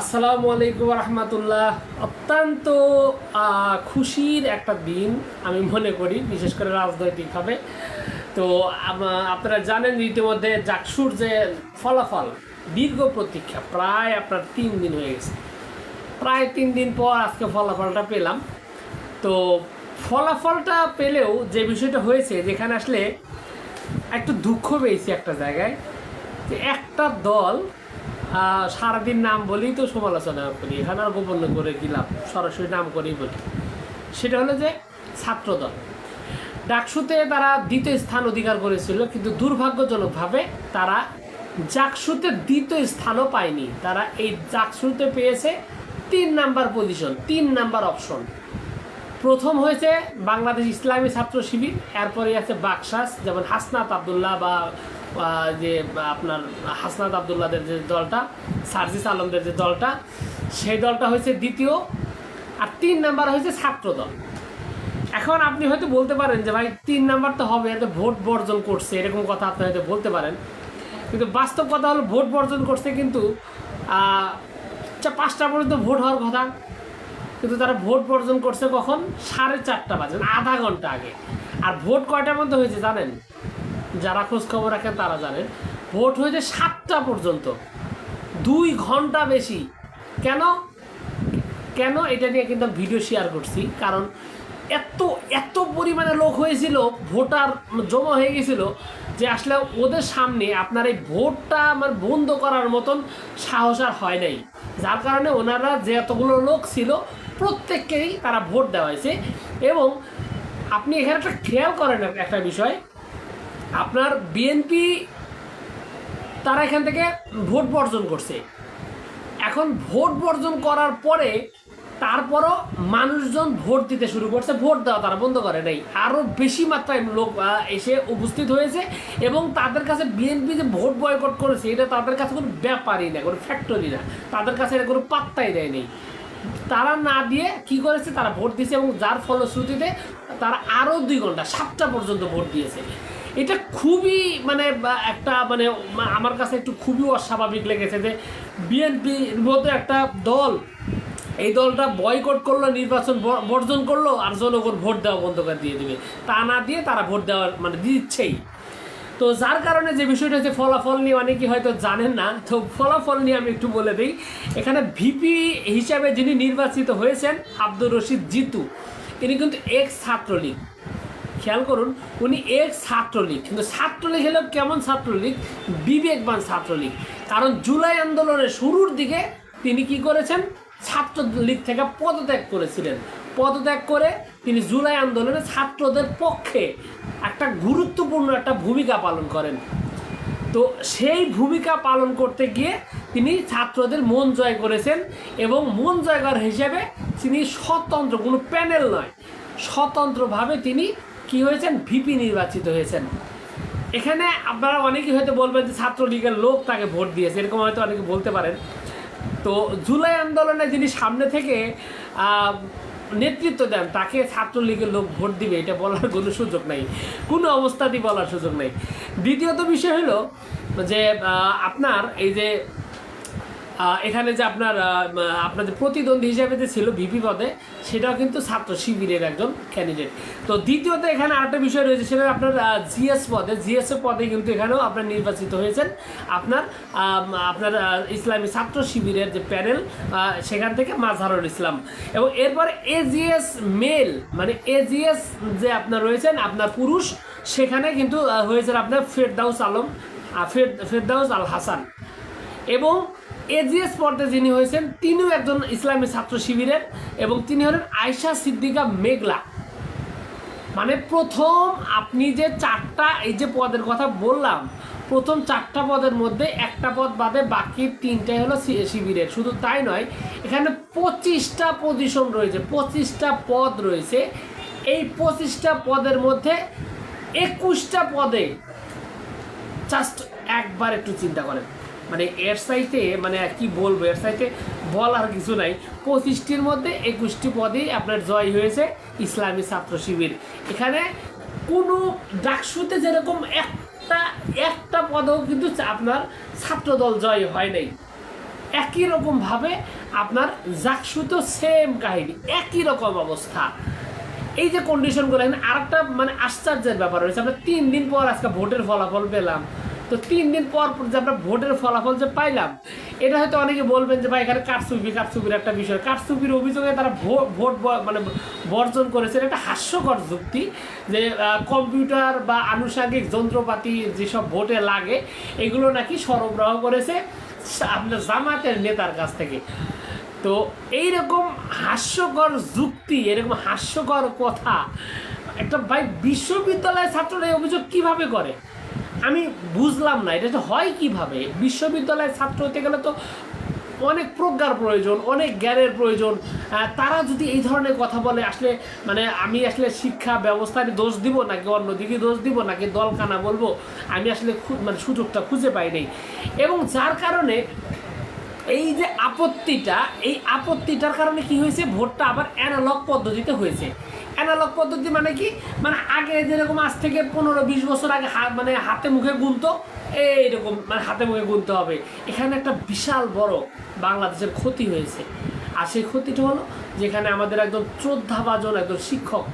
আসসালামু আলাইকুম রহমতুল্লাহ অত্যন্ত খুশির একটা দিন আমি মনে করি, বিশেষ করে রাজনৈতিকভাবে তো আপনারা জানেন ইতিমধ্যে জাকসুর যে ফলাফল, দীর্ঘ প্রতীক্ষা, প্রায় আপনার তিন দিন হয়ে গেছে। প্রায় তিন দিন পর আজকে ফলাফলটা পেলাম। তো ফলাফলটা পেলেও যে বিষয়টা হয়েছে, যেখানে আসলে একটু দুঃখ পেয়েছি একটা জায়গায়, যে একটা দল সারাদিন নাম বলেই তো সমালোচনা করি। এখানে আর গোপন করে দিলাম সরাসরি নাম করেই বলি। সেটা হলো যে ছাত্রদল। ডাকসুতে তারা দ্বিতীয় স্থান অধিকার করেছিল, কিন্তু দুর্ভাগ্যজনকভাবে তারা জাকসুতে দ্বিতীয় স্থানও পায়নি। তারা এই জাকসুতে পেয়েছে তিন নাম্বার পজিশন তিন নাম্বার অপশন প্রথম হয়েছে বাংলাদেশ ইসলামী ছাত্র শিবির এরপরে আছে বাকশাস, যেমন হাসনাত আবদুল্লাহ বা যে আপনার হাসনাত আবদুল্লাদের যে দলটা, সার্জিস আলমদের যে দলটা, সেই দলটা হয়েছে দ্বিতীয় আর তিন নাম্বার হয়েছে ছাত্র দল। এখন আপনি হয়তো বলতে পারেন যে, ভাই, তিন নাম্বার তো হবে, এতে ভোট বর্জন করছে, এরকম কথা আপনি হয়তো বলতে পারেন। কিন্তু বাস্তব কথা হলো, ভোট বর্জন করছে কিন্তু পাঁচটা পর্যন্ত ভোট হওয়ার কথা। কিন্তু তারা ভোট বর্জন করছে কখন? সাড়ে চারটা বাজে, আধা ঘণ্টা আগে। আর ভোট কয়টার মধ্যে হয়েছে জানেন? যারা খবর রাখেন তারা জানেন, ভোট হয়েছে সাতটা পর্যন্ত। দুই ঘণ্টা বেশি। কেন? কেন? এটা নিয়ে কিন্তু ভিডিও শেয়ার করছি। কারণ এত এত পরিমাণে লোক হয়েছিল, ভোটার জমা হয়ে গেছিল, যে আসলে ওদের সামনে আপনার এই ভোটটা আমার বন্ধ করার মতন সাহস আর হয় নাই। যার কারণে ওনারা যে এতগুলো লোক ছিল, প্রত্যেককেই তারা ভোট দেওয়া হয়েছে। এবং আপনি এখানে একটা খেয়াল করেন একটা বিষয় আপনার বিএনপি তারা এখান থেকে ভোট বর্জন করছে। এখন ভোট বর্জন করার পরে তারপরও মানুষজন ভোট দিতে শুরু করছে, ভোট দেওয়া তারা বন্ধ করে নাই। আরও বেশি মাত্রায় লোক এসে উপস্থিত হয়েছে এবং তাদের কাছে বিএনপি যে ভোট বয়কট করেছে, এটা তাদের কাছে কোনো ব্যাপারই না কোনো ফ্যাক্টরি না। তাদের কাছে এটা কোনো পাত্তাই দেয় নেই। তারা না দিয়ে কি করেছে, তারা ভোট দিয়েছে এবং যার ফলশ্রুতিতে তারা আরও দুই ঘণ্টা, সাতটা পর্যন্ত ভোট দিয়েছে। এটা খুবই মানে একটা মানে আমার কাছে একটু খুবই অস্বাভাবিক লেগেছে যে বিএনপির মতো একটা দল, এই দলটা বয়কট করল, নির্বাচন বর্জন করল আর জনগণ ভোট দেওয়া বন্ধ করে দিয়ে দেবে। তা না দিয়ে তারা ভোট দেওয়ার মানে দিচ্ছেই। তো যার কারণে যে বিষয়টা হচ্ছে ফলাফল নিয়ে অনেকে হয়তো জানেন না, তো ফলাফল নিয়ে আমি একটু বলে দিই। এখানে ভিপি হিসাবে যিনি নির্বাচিত হয়েছেন, আব্দুর রশিদ জিতু, তিনি কিন্তু এক্স ছাত্রলীগ। খেয়াল করুন, উনি এক ছাত্রলীগ। কিন্তু ছাত্রলীগ হলো কেমন ছাত্রলীগ? বিবেকবান ছাত্রলীগ। কারণ জুলাই আন্দোলনের শুরুর দিকে তিনি কি করেছেন? ছাত্রলীগ থেকে পদত্যাগ করেছিলেন। পদত্যাগ করে তিনি জুলাই আন্দোলনে ছাত্রদের পক্ষে একটা গুরুত্বপূর্ণ একটা ভূমিকা পালন করেন। তো সেই ভূমিকা পালন করতে গিয়ে তিনি ছাত্রদের মন জয় করেছেন এবং মন জয় করার হিসেবে তিনি স্বতন্ত্র, কোনো প্যানেল নয়। স্বতন্ত্রভাবে তিনি কি হয়েছেন? ভিপি নির্বাচিত হয়েছেন। এখানে আপনারা অনেকেই হয়তো বলবেন যে ছাত্রলীগের লোক তাকে ভোট দিয়েছে, এরকম হয়তো অনেকে বলতে পারেন। তো জুলাই আন্দোলনে যিনি সামনে থেকে নেতৃত্ব দেন, তাকে ছাত্রলীগের লোক ভোট দিবে, এটা বলার কোনো সুযোগ নাই। কোনো অবস্থাতেই বলার সুযোগ নেই। দ্বিতীয়ত বিষয় হলো যে আপনার এই যে এখানে যে আপনার আপনার যে প্রতিদ্বন্দ্বী হিসেবে যে ছিল ভিপি পদে, সেটাও কিন্তু ছাত্র শিবিরের একজন ক্যান্ডিডেট তো দ্বিতীয়ত এখানে আরেকটা বিষয় রয়েছে, সেটা আপনার জিএস পদে জিএস পদে কিন্তু এখানেও আপনার নির্বাচিত হয়েছেন আপনার আপনার ইসলামী ছাত্র শিবিরের যে প্যানেল সেখান থেকে মাজহারুল ইসলাম। এবং এরপর এজিএস মেল মানে এজিএস যে আপনার রয়েছেন, আপনার পুরুষ, সেখানে কিন্তু হয়েছেন আপনার ফেরদাউস আলম ফের, ফেরদাউস আল হাসান। এবং এজিএস পর্দে যিনি হয়েছেন, তিনিও একজন ইসলামী ছাত্র শিবিরের এবং তিনি হলেন আয়শা সিদ্দিকা মেঘলা। মানে প্রথম আপনি যে চারটা, এই যে পদের কথা বললাম, প্রথম চারটা পদের মধ্যে একটা পদ বাদে বাকি তিনটাই হলো শিবিরের। শুধু তাই নয়, এখানে পঁচিশটা পজিশন রয়েছে, পঁচিশটা পদ রয়েছে। এই পঁচিশটা পদের মধ্যে একুশটা পদে জাস্ট একবার একটু চিন্তা করেন। মানে এর সাইতে মানে কি বলব, এর সাইতে বলার কিছু নাই। পঁচিশটির মধ্যে একুশটি পদেই আপনার জয় হয়েছে ইসলামী ছাত্র শিবির। এখানে কোনো ডাকসুতে যেরকম একটা একটা পদও কিন্তু আপনার ছাত্রদল জয় হয় নাই। একই রকমভাবে আপনার জাকসুতো সেম কাহিনী, একই রকম অবস্থা। এই যে কন্ডিশনগুলো এখানে আরেকটা মানে আশ্চর্যের ব্যাপার রয়েছে। আমরা তিন দিন পর আজকে ভোটের ফলাফল পেলাম। তো তিন দিন পর পর যে আমরা ভোটের ফলাফল যে পাইলাম, এটা হয়তো অনেকে বলবেন যে ভাই, এখানে কারচুপি, কারচুপির একটা বিষয়। কারচুপির অভিযোগে তারা ভোট ভোট মানে বর্জন করেছে। এটা একটা হাস্যকর যুক্তি যে কম্পিউটার বা আনুষঙ্গিক যন্ত্রপাতি যেসব ভোটে লাগে, এগুলো নাকি সরবরাহ করেছে আপনার জামাতের নেতার কাছ থেকে। তো এইরকম হাস্যকর যুক্তি, এরকম হাস্যকর কথা, একটা ভাই, বিশ্ববিদ্যালয়ের ছাত্ররা এই অভিযোগ কীভাবে করে? আমি বুঝলাম না, এটা হয় কীভাবে? বিশ্ববিদ্যালয়ের ছাত্র হতে গেলে তো অনেক প্রজ্ঞার প্রয়োজন, অনেক জ্ঞানের প্রয়োজন। তারা যদি এই ধরনের কথা বলে, আসলে মানে আমি আসলে শিক্ষা ব্যবস্থায় দোষ দিব নাকি অন্যদিকে দোষ দিব নাকি দলকানা বলব, আমি আসলে মানে সুযোগটা খুঁজে পাই নাই। এবং যার কারণে এই যে আপত্তিটা, এই আপত্তিটার কারণে কি হয়েছে? ভোটটা আবার অ্যানালগ পদ্ধতিতে হয়েছে। অ্যানালগ পদ্ধতি মানে কি? মানে আগে যেরকম আজ থেকে পনেরো, বিশ বছর আগে হা- মানে হাতে মুখে গুনতো, এইরকম মানে হাতে মুখে গুনতে হবে। এখানে একটা বিশাল বড় বাংলাদেশের ক্ষতি হয়েছে। আর সেই ক্ষতিটা হলো যেখানে আমাদের একজন শ্রদ্ধাভাজন একজন শিক্ষক,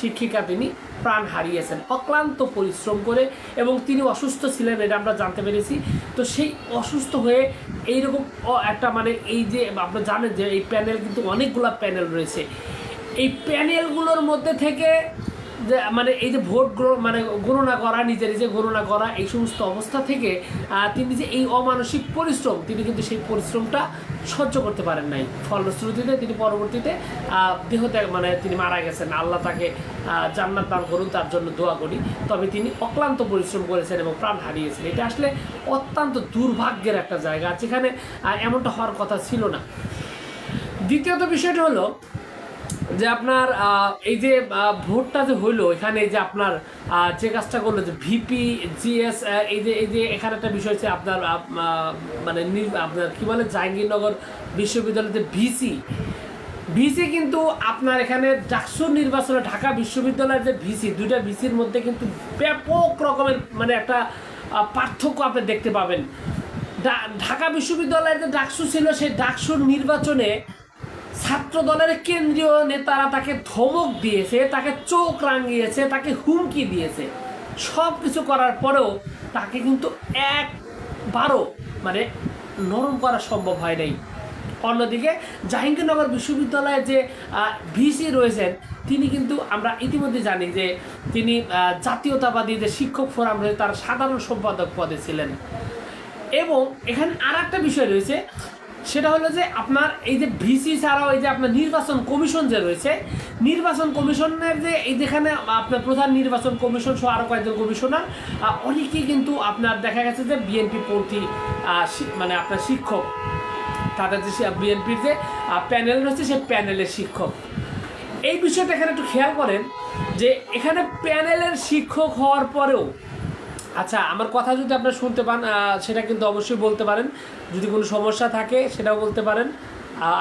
শিক্ষিকা তিনি প্রাণ হারিয়েছেন। অক্লান্ত পরিশ্রম করে এবং তিনি অসুস্থ ছিলেন, এটা আমরা জানতে পেরেছি। তো সেই অসুস্থ হয়ে এইরকম একটা মানে এই যে আপনারা জানেন যে এই প্যানেল কিন্তু অনেকগুলো প্যানেল রয়েছে। এই প্যানেলগুলোর মধ্যে থেকে মানে এই যে ভোট মানে গণনা করা নিজে নিজে গণনা করা, এই সমস্ত অবস্থা থেকে তিনি যে এই অমানসিক পরিশ্রম, তিনি কিন্তু সেই পরিশ্রমটা সহ্য করতে পারেন নাই। ফলশ্রুতিতে তিনি পরবর্তীতে দেহত্যাগ মানে তিনি মারা গেছেন। আল্লাহ তাকে জান্নাত দান করুন, তার জন্য দোয়া করি। তবে তিনি অক্লান্ত পরিশ্রম করেছেন এবং প্রাণ হারিয়েছেন। এটা আসলে অত্যন্ত দুর্ভাগ্যের একটা জায়গা। যেখানে এমনটা হওয়ার কথা ছিল না। দ্বিতীয়ত বিষয়টা হলো যে আপনার এই যে ভোটটা যে হইল, এখানে যে আপনার যে কাজটা করল, যে ভিপি, জিএস এই যে এই যে, এখানে একটা বিষয় হচ্ছে আপনার মানে আপনার কি বলে, জাহাঙ্গীরনগর বিশ্ববিদ্যালয়ের ভিসি ভিসি কিন্তু আপনার এখানে ডাকসুর নির্বাচনে ঢাকা বিশ্ববিদ্যালয়ের যে ভিসি, দুইটা ভিসির মধ্যে কিন্তু ব্যাপক রকমের মানে একটা পার্থক্য আপনি দেখতে পাবেন। ঢাকা বিশ্ববিদ্যালয়ের যে ডাকসু ছিল, সেই ডাকসুর নির্বাচনে ছাত্র দলের কেন্দ্রীয় নেতারা তাকে ধমক দিয়েছে, তাকে চোখ রাঙিয়েছে, তাকে হুমকি দিয়েছে। সব কিছু করার পরেও তাকে কিন্তু একবারও মানে নরম করা সম্ভব হয় নাই। অন্যদিকে জাহাঙ্গীরনগর বিশ্ববিদ্যালয়ে যে ভিসি রয়েছেন, তিনি কিন্তু আমরা ইতিমধ্যে জানি যে, তিনি জাতীয়তাবাদী যে শিক্ষক ফোরাম রয়েছে, তার সাধারণ সম্পাদক পদে ছিলেন। এবং এখানে আর একটা বিষয় রয়েছে সেটা হলো যে আপনার এই যে ভিসি ছাড়াও এই যে আপনার নির্বাচন কমিশন যে রয়েছে, নির্বাচন কমিশনের যে এই যেখানে আপনার প্রধান নির্বাচন কমিশন সহ আরও কয়েকজন কমিশনার অনেকেই কিন্তু আপনার দেখা গেছে যে বিএনপি পন্থী মানে আপনার শিক্ষক। তাদের যে বিএনপির যে প্যানেল রয়েছে সেই প্যানেলের শিক্ষক। এই বিষয়টা এখানে একটু খেয়াল করেন যে এখানে প্যানেলের শিক্ষক হওয়ার পরেও আচ্ছা আমার কথা যদি আপনারা শুনতে পান সেটা কিন্তু অবশ্যই বলতে পারেন। যদি কোনো সমস্যা থাকে, সেটাও বলতে পারেন।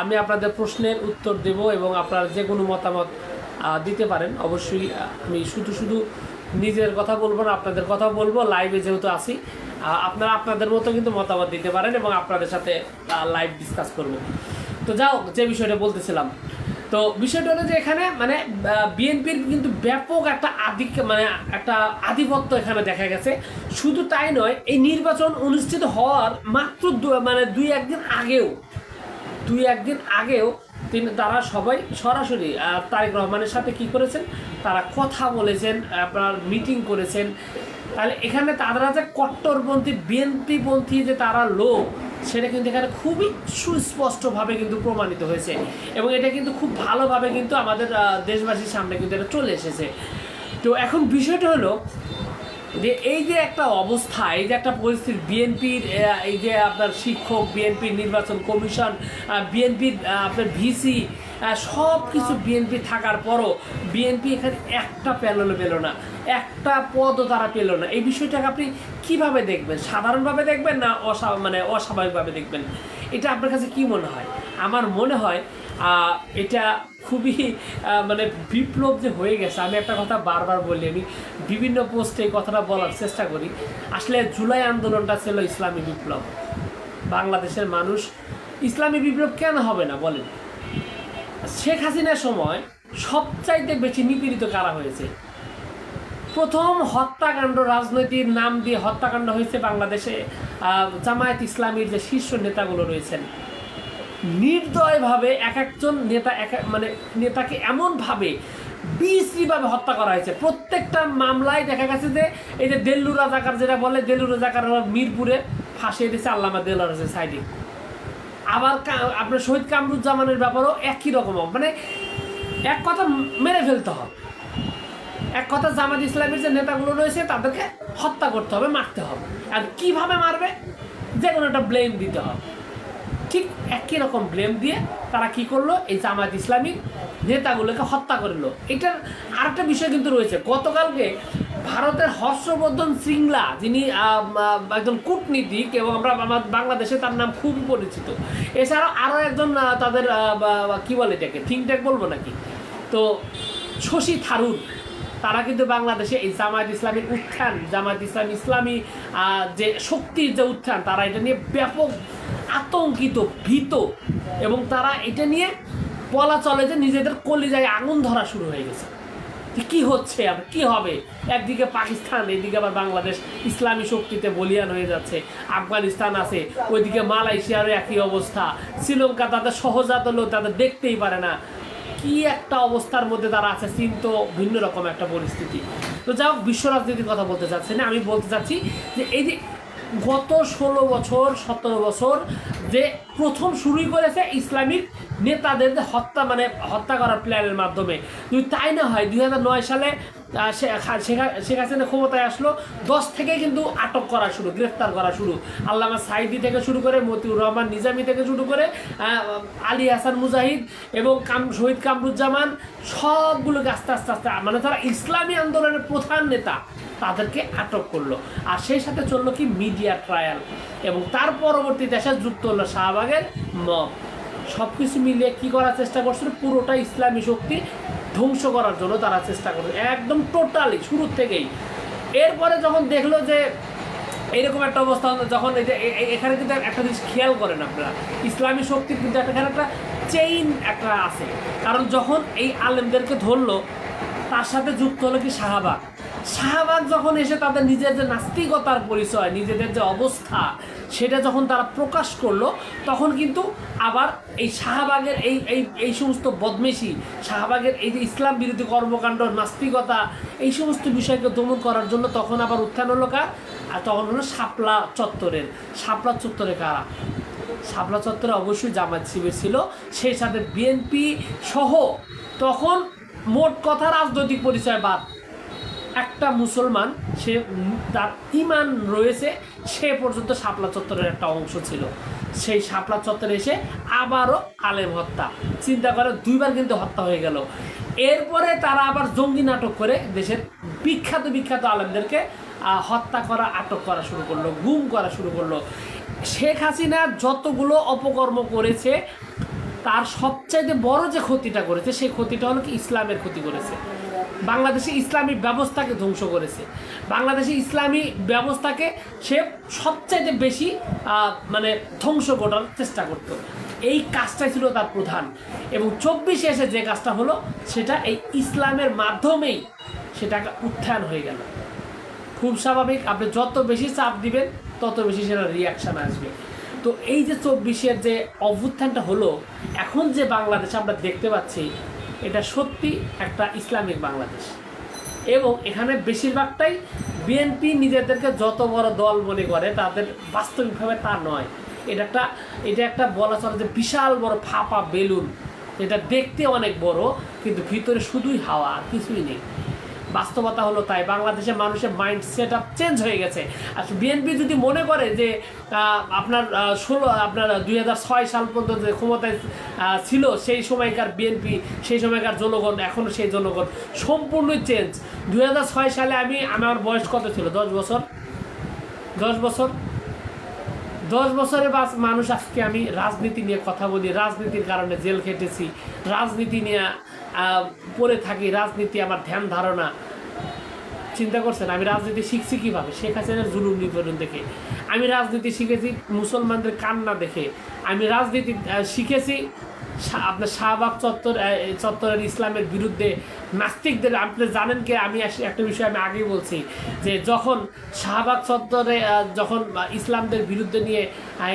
আমি আপনাদের প্রশ্নের উত্তর দেব এবং আপনারা যে কোনো মতামত দিতে পারেন। অবশ্যই আমি শুধু শুধু নিজের কথা বলব না, আপনাদের কথা বলব। লাইভে যেহেতু আসি আপনারা আপনাদের মতো কিন্তু মতামত দিতে পারেন এবং আপনাদের সাথে লাইভ ডিসকাস করব। তো যাও যে বিষয়টা বলতেছিলাম তো বিষয়টা হলো যে এখানে মানে বিএনপির কিন্তু ব্যাপক একটা আধিক মানে একটা আধিপত্য এখানে দেখা গেছে। শুধু তাই নয়, এই নির্বাচন অনুষ্ঠিত হওয়ার মাত্র মানে দুই একদিন আগেও, দুই একদিন আগেও তিনি, তারা সবাই সরাসরি তারেক রহমানের সাথে কি করেছেন? তারা কথা বলেছেন, আপনার মিটিং করেছেন। তাহলে এখানে তারা যে কট্টরপন্থী, বিএনপিপন্থী যে তারা লোক সেটা কিন্তু এখানে খুবই সুস্পষ্টভাবে কিন্তু প্রমাণিত হয়েছে। এবং এটা কিন্তু খুব ভালোভাবে কিন্তু আমাদের দেশবাসীর সামনে কিন্তু এটা চলে এসেছে। তো এখন বিষয়টা হলো যে এই যে একটা অবস্থা, এই যে একটা পরিস্থিতি, বিএনপির এই যে আপনার শিক্ষক, বিএনপির নির্বাচন কমিশন বিএনপির আপনার ভিসি সব কিছু বিএনপি থাকার পরও বিএনপি এখানে একটা প্যানেলও পেল না, একটা পদও তারা পেল না। এই বিষয়টাকে আপনি কীভাবে দেখবেন? সাধারণভাবে দেখবেন না অসা মানে অস্বাভাবিকভাবে দেখবেন? এটা আপনার কাছে কি মনে হয়? আমার মনে হয় এটা খুবই মানে বিপ্লব যে হয়ে গেছে, আমি একটা কথা বারবার বলি, আমি বিভিন্ন পোস্টে এই কথাটা বলার চেষ্টা করি। আসলে জুলাই আন্দোলনটা ছিল ইসলামী বিপ্লব। বাংলাদেশের মানুষ ইসলামী বিপ্লব কেন হবে না বলেন? শেখ হাসিনার সময় সবচাইতে বেশি নিপীড়িত কারা হয়েছে? প্রথম হত্যাকাণ্ড রাজনৈতিক নাম দিয়ে হত্যাকাণ্ড হয়েছে বাংলাদেশে জামায়াত ইসলামীর যে শীর্ষ নেতাগুলো রয়েছেন। নির্দয়ভাবে এক একজন নেতা, এক মানে নেতাকে এমনভাবে বিশ্রীভাবে হত্যা করা হয়েছে। প্রত্যেকটা মামলায় দেখা গেছে যে এই যে দেল্লু রাজাকার, যেটা বলে দেল্লু রাজাকার মিরপুরে ফাঁসিয়ে দিয়েছে আল্লামা হোসেন সাইডি। আবার আপনার শহীদ কামরুজ্জামানের ব্যাপারও একই রকম মানে এক কথা মেরে ফেলতে হবে। এক কথা জামাত ইসলামের যে নেতাগুলো রয়েছে, তাদেরকে হত্যা করতে হবে, মারতে হবে। আর কীভাবে মারবে? যে কোনো একটা ব্লেম দিতে হবে। ঠিক একই রকম ব্লেম দিয়ে তারা কি করল? এই জামাত ইসলামী নেতাগুলোকে হত্যা করল। এটার আরেকটা বিষয় কিন্তু রয়েছে। গতকালকে ভারতের হর্ষবর্ধন সিংলা, যিনি একজন কূটনীতিক এবং আমরা বাংলাদেশে তার নাম খুবই পরিচিত। এছাড়াও আরও একজন তাদের কি বলে এটাকে? থিঙ্ক ট্যাক বলব নাকি? তো শশী থারুর, তারা কিন্তু বাংলাদেশে এই জামায়াত ইসলামীর উত্থান, জামায়াত ইসলাম ইসলামী যে শক্তির যে উত্থান, তারা এটা নিয়ে ব্যাপক আতঙ্কিত, ভীত। এবং তারা এটা নিয়ে বলা চলে যে নিজেদের কলিজায় আগুন ধরা শুরু হয়ে গেছে। কি হচ্ছে আর কি হবে? একদিকে পাকিস্তান, এদিকে আবার বাংলাদেশ। ইসলামী শক্তিতে বলিয়ান হয়ে যাচ্ছে। আফগানিস্তান আছে, ওইদিকে মালয়েশিয়ারও একই অবস্থা। শ্রীলঙ্কা তাদের সহজাত লোক, তাদের দেখতেই পারে না। কি একটা অবস্থার মধ্যে তারা আছে, চীন তো ভিন্ন রকম একটা পরিস্থিতি। তো যাই হোক, বিশ্ব রাজনীতির কথা বলতে চাচ্ছি না, আমি বলতে চাচ্ছি যে এই যে গত ষোলো বছর, সতেরো বছর যে প্রথম শুরুই করেছে ইসলামিক নেতাদের হত্যা মানে হত্যা করার প্ল্যানের মাধ্যমে। যদি তাই না হয়, দুই হাজার নয় সালে শেখ হাসিনা ক্ষমতায় আসলো, দশ থেকে কিন্তু আটক করা শুরু, গ্রেফতার করা শুরু। আল্লামা সাইদি থেকে শুরু করে, মতিউর রহমান নিজামী থেকে শুরু করে আলী হাসান মুজাহিদ এবং কাম, শহীদ কামরুজ্জামান সবগুলোকে আস্তে আস্তে আস্তে মানে তারা ইসলামী আন্দোলনের প্রধান নেতা। তাদেরকে আটক করল। আর সেই সাথে চলল কি? মিডিয়া ট্রায়াল এবং তার পরবর্তী দেশে যুক্ত হলো শাহবাগের মব। সব কিছু মিলিয়ে কী করার চেষ্টা করছিল? পুরোটা ইসলামী শক্তি ধ্বংস করার জন্য তারা চেষ্টা করছে একদম টোটালি শুরুর থেকেই। এরপরে যখন দেখল যে এরকম একটা অবস্থা, যখন এই যে এখানে কিন্তু একটা জিনিস খেয়াল করেন আপনারা। ইসলামী শক্তির কিন্তু একটা, এখানে একটা চেইন একটা আছে। কারণ যখন এই আলেমদেরকে ধরলো, তার সাথে যুক্ত হলো কি শাহবাগ। শাহবাগ যখন এসে তাদের নিজের যে নাস্তিকতার পরিচয়, নিজেদের যে অবস্থা, সেটা যখন তারা প্রকাশ করল, তখন কিন্তু আবার এই শাহবাগের এই এই এই সমস্ত বদমেশি, শাহবাগের এই যে ইসলাম বিরোধী কর্মকাণ্ড, নাস্তিকতা, এই সমস্ত বিষয়কে দমন করার জন্য তখন আবার উত্থান হলো কার? আর তখন হলো শাপলা চত্বরের। শাপলা চত্বরে কারা? শাপলা চত্বরে অবশ্যই জামাত শিবির ছিল। সেই সাথে বিএনপি সহ তখন মোট কথা রাজনৈতিক পরিচয় বাদ। একটা মুসলমান, সে তার ইমান রয়েছে, সে পর্যন্ত শাপলা চত্বরের একটা অংশ ছিল। সেই শাপলা চত্বরে এসে আবারও আলেম হত্যা। চিন্তা করে দুইবার কিন্তু হত্যা হয়ে গেল। এরপরে তারা আবার জঙ্গি নাটক করে দেশের বিখ্যাত বিখ্যাত আলেমদেরকে হত্যা করা, আটক করা শুরু করল, গুম করা শুরু করল। শেখ হাসিনা যতগুলো অপকর্ম করেছে, তার সবচাইতে বড় যে ক্ষতিটা করেছে, সেই ক্ষতিটা হলো কি ইসলামের ক্ষতি করেছে। বাংলাদেশে ইসলামী ব্যবস্থাকে ধ্বংস করেছে। বাংলাদেশে ইসলামী ব্যবস্থাকে সে সবচাইতে বেশি মানে ধ্বংস করার চেষ্টা করতো। এই কাজটাই ছিল তার প্রধান। এবং চব্বিশে এসে যে কাজটা হলো, সেটা এই ইসলামের মাধ্যমেই সেটা উত্থান হয়ে গেল। খুব স্বাভাবিক, আপনি যত বেশি চাপ দিবেন, তত বেশি সেটা রিয়াকশান আসবে। তো এই যে চব্বিশের যে অভ্যুত্থানটা হলো, এখন যে বাংলাদেশ আমরা দেখতে পাচ্ছি এটা সত্যি একটা ইসলামিক বাংলাদেশ। এবং এখানে বেশিরভাগটাই বিএনপি নিজেদেরকে যত বড় দল মনে করে, তাদের বাস্তবিকভাবে তা নয়। এটা একটা এটা একটা বলা চলে যে বিশাল বড় ফাঁপা বেলুন। এটা দেখতে অনেক বড়, কিন্তু ভিতরে শুধুই হাওয়া কিছুই নেই। বাস্তবতা হলো তাই। বাংলাদেশের মানুষের মাইন্ড সেট আপ চেঞ্জ হয়ে গেছে। আর বিএনপি যদি মনে করে যে আপনার ষোলো, আপনার দুই হাজার ছয় সাল পর্যন্ত যে ক্ষমতায় ছিল, সেই সময়কার বিএনপি সেই সময়কার জনগণ এখনও সেই জনগণ সম্পূর্ণই চেঞ্জ দুই হাজার ছয় সালে আমি, আমার বয়স কত ছিল? দশ বছর? দশ বছর? দশ বছরে বাস মানুষ আজকে আমি রাজনীতি নিয়ে কথা বলি, রাজনীতির কারণে জেল খেটেছি, রাজনীতি নিয়ে পড়ে থাকি, রাজনীতি আমার ধ্যান ধারণা। চিন্তা করছেন, আমি রাজনীতি শিখছি কীভাবে? শেখ হাসিনার জুলুম নিপীড়ন দেখে। আমি রাজনীতি শিখেছি, মুসলমানদের কান্না দেখে। আমি রাজনীতি শিখেছি আপনার শাহবাগ চত্বর চত্বরের ইসলামের বিরুদ্ধে নাস্তিকদের, আপনি জানেন কি? আমি একটা বিষয় আমি আগেই বলছি, যে যখন শাহবাগ চত্বরে যখন ইসলামদের বিরুদ্ধে নিয়ে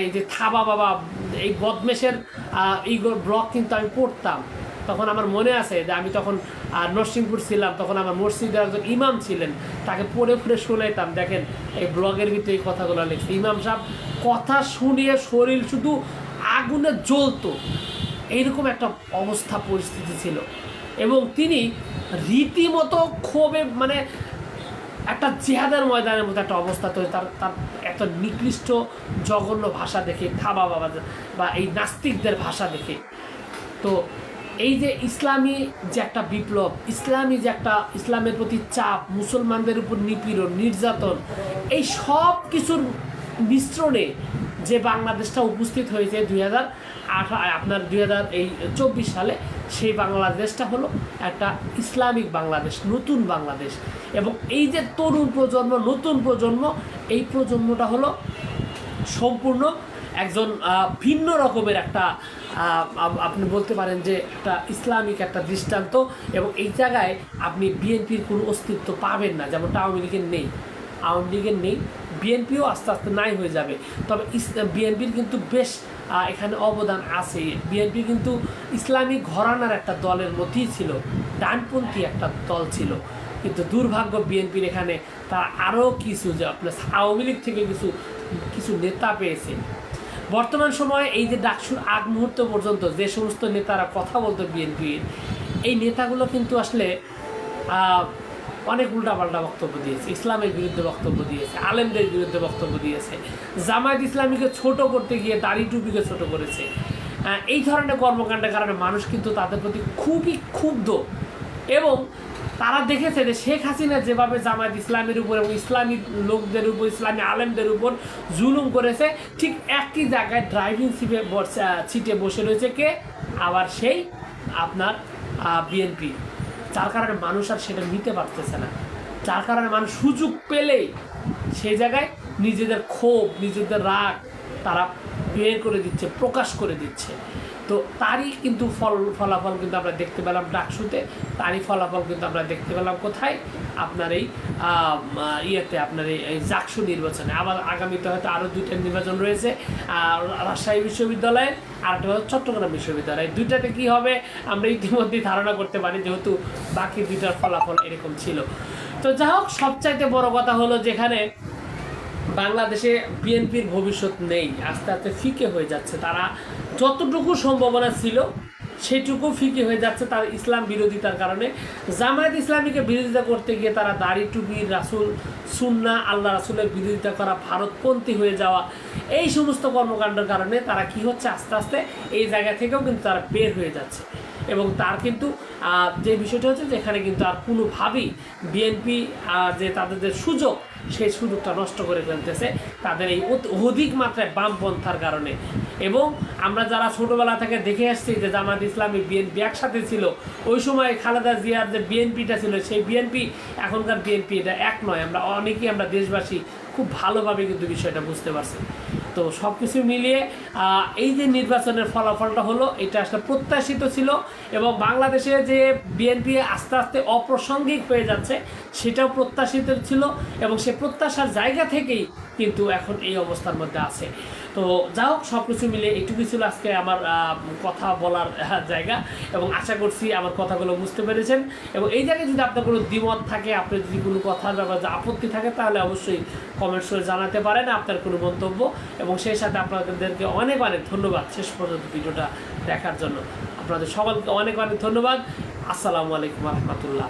এই যে থাবা বাবা, এই বদমেশের এই ব্লগ কিন্তু আমি পড়তাম। তখন আমার মনে আছে যে আমি তখন নরসিংপুর ছিলাম, তখন আমার মসজিদের একজন ইমাম ছিলেন, তাকে পড়ে পড়ে শোনাইতাম, দেখেন এই ব্লগের ভিতরে এই কথাগুলো লিখছে। ইমাম সাহেব, কথা শুনিয়ে শরীর শুধু আগুনে জ্বলতো। এইরকম একটা অবস্থা, পরিস্থিতি ছিল। এবং তিনি রীতিমতো ক্ষোভে মানে একটা জেহাদের ময়দানের মতো একটা অবস্থা তৈরি। তার তার এত নিকৃষ্ট, জঘন্য ভাষা দেখে থাবা বাবা বা এই নাস্তিকদের ভাষা দেখে। তো এই যে ইসলামী যে একটা বিপ্লব, ইসলামী যে একটা, ইসলামের প্রতি চাপ, মুসলমানদের উপর নিপীড়ন, নির্যাতন, এই সব কিছুর মিশ্রণে যে বাংলাদেশটা উপস্থিত হয়েছে দুই হাজার আঠা আপনার দুই হাজার এই চব্বিশ সালে, সেই বাংলাদেশটা হলো একটা ইসলামিক বাংলাদেশ, নতুন বাংলাদেশ। এবং এই যে তরুণ প্রজন্ম, নতুন প্রজন্ম, এই প্রজন্মটা হলো সম্পূর্ণ একজন ভিন্ন রকমের একটা আপনি বলতে পারেন যে একটা ইসলামিক একটা দৃষ্টান্ত। এবং এই জায়গায় আপনি বিএনপির কোনো অস্তিত্ব পাবেন না, যেমনটা আওয়ামী লীগের নেই। আওয়ামী লীগের নেই, বিএনপিও আস্তে আস্তে নাই হয়ে যাবে। তবে বিএনপির কিন্তু বেশ এখানে অবদান আছে। বিএনপি কিন্তু ইসলামী ঘরানার একটা দলের মধ্যেই ছিল, ডানপন্থী একটা দল ছিল। কিন্তু দুর্ভাগ্য বিএনপির এখানে তারা আরও কিছু যে আপনার আওয়ামী লীগ থেকে কিছু কিছু নেতা পেয়েছে। বর্তমান সময়ে এই যে ডাকসুর আগ মুহূর্ত পর্যন্ত যে সমস্ত নেতারা কথা বলতো বিএনপির, এই নেতাগুলো কিন্তু আসলে অনেক উল্টাপাল্টা বক্তব্য দিয়েছে, ইসলামের বিরুদ্ধে বক্তব্য দিয়েছে, আলেমদের বিরুদ্ধে বক্তব্য দিয়েছে। জামায়াত ইসলামীকে ছোট করতে গিয়ে দাড়ি টুপিকে ছোট করেছে। এই ধরনের কর্মকাণ্ডের কারণে মানুষ কিন্তু তাদের প্রতি খুবই ক্ষুব্ধ। এবং তারা দেখেছে যে শেখ হাসিনা যেভাবে জামায়াত ইসলামের উপর এবং ইসলামী লোকদের উপর, ইসলামী আলেমদের উপর জুলুম করেছে, ঠিক একই জায়গায় ড্রাইভিং সিটে সিটে বসে রয়েছে কে? আবার সেই আপনার বিএনপি যার কারণে মানুষ আর সেটা নিতে পারতেছে না। যার কারণে মানুষ সুযোগ পেলেই সেই জায়গায় নিজেদের ক্ষোভ, নিজেদের রাগ তারা বের করে দিচ্ছে, প্রকাশ করে দিচ্ছে। তো তারই কিন্তু ফল, ফলাফল কিন্তু আমরা দেখতে পেলাম ডাকসুতে। তারই ফলাফল কিন্তু আমরা দেখতে পেলাম কোথায়? আপনার এই ইয়েতে, আপনার এই- জাকসু নির্বাচনে। আবার আগামীতে হয়তো আরও দুইটা নির্বাচন রয়েছে। আর রাজশাহী বিশ্ববিদ্যালয়ে, আর একটা হলো চট্টগ্রাম বিশ্ববিদ্যালয়। দুইটাতে কি হবে, আমরা ইতিমধ্যেই ধারণা করতে পারি, যেহেতু বাকি দুইটার ফলাফল এরকম ছিল। তো যা হোক, সবচাইতে বড় কথা হলো যেখানে বাংলাদেশে বিএনপির ভবিষ্যৎ নেই, আস্তে আস্তে ফিকে হয়ে যাচ্ছে। তারা যতটুকু সম্ভাবনা ছিল, সেটুকু ফিকে হয়ে যাচ্ছে তার ইসলাম বিরোধিতার কারণে। জামায়াত ইসলামীকে বিরোধিতা করতে গিয়ে তারা দাড়ি টুপি রাসুল সুন্না আল্লাহ রাসুলের বিরোধিতা করা ভারতপন্থী হয়ে যাওয়া, এই সমস্ত কর্মকাণ্ডের কারণে তারা কি হচ্ছে, আস্তে আস্তে এই জায়গা থেকেও কিন্তু তারা বের হয়ে যাচ্ছে। এবং তার কিন্তু যে বিষয়টা হচ্ছে যেখানে কিন্তু আর কোনোভাবেই বিএনপি যে তাদের যে সুযোগ সেই সুযোগটা নষ্ট করে ফেলতেছে। তাদের এই অধিক মাত্রায় বামপন্থার কারণে। এবং আমরা যারা ছোটোবেলা থেকে দেখে আসছি যে জামাত ইসলামী, বিএনপি একসাথে ছিল, ওই সময় খালেদা জিয়ার যে বিএনপিটা ছিল, সেই বিএনপি এখনকার বিএনপি এটা এক নয়। আমরা অনেকেই আমরা দেশবাসী খুব ভালোভাবে কিন্তু বিষয়টা বুঝতে পারছি। তো সব কিছু মিলিয়ে এই যে নির্বাচনের ফলাফলটা হলো, এটা আসলে প্রত্যাশিত ছিল এবং বাংলাদেশে যে বিএনপি আস্তে আস্তে অপ্রাসঙ্গিক হয়ে যাচ্ছে, সেটাও প্রত্যাশিত ছিল এবং সে প্রত্যাশার জায়গা থেকেই কিন্তু এখন এই অবস্থার মধ্যে আছে। তো যা হোক সব কিছু মিলে এইটুকুই ছিল আজকে আমার কথা বলার জায়গা এবং আশা করছি আমার কথাগুলো বুঝতে পেরেছেন। এবং এই জায়গায় যদি আপনার কোনো দ্বিমত থাকে, আপনার যদি কোনো কথার ব্যাপারে আপত্তি থাকে, তাহলে অবশ্যই কমেন্টস করে জানাতে পারেন আপনার কোনো মন্তব্য। এবং সেই সাথে আপনাদেরকে অনেক অনেক ধন্যবাদ শেষ পর্যন্ত ভিডিওটা দেখার জন্য। আপনাদের সকলকে অনেক অনেক ধন্যবাদ। আসসালামু আলাইকুম রহমতুল্লাহ।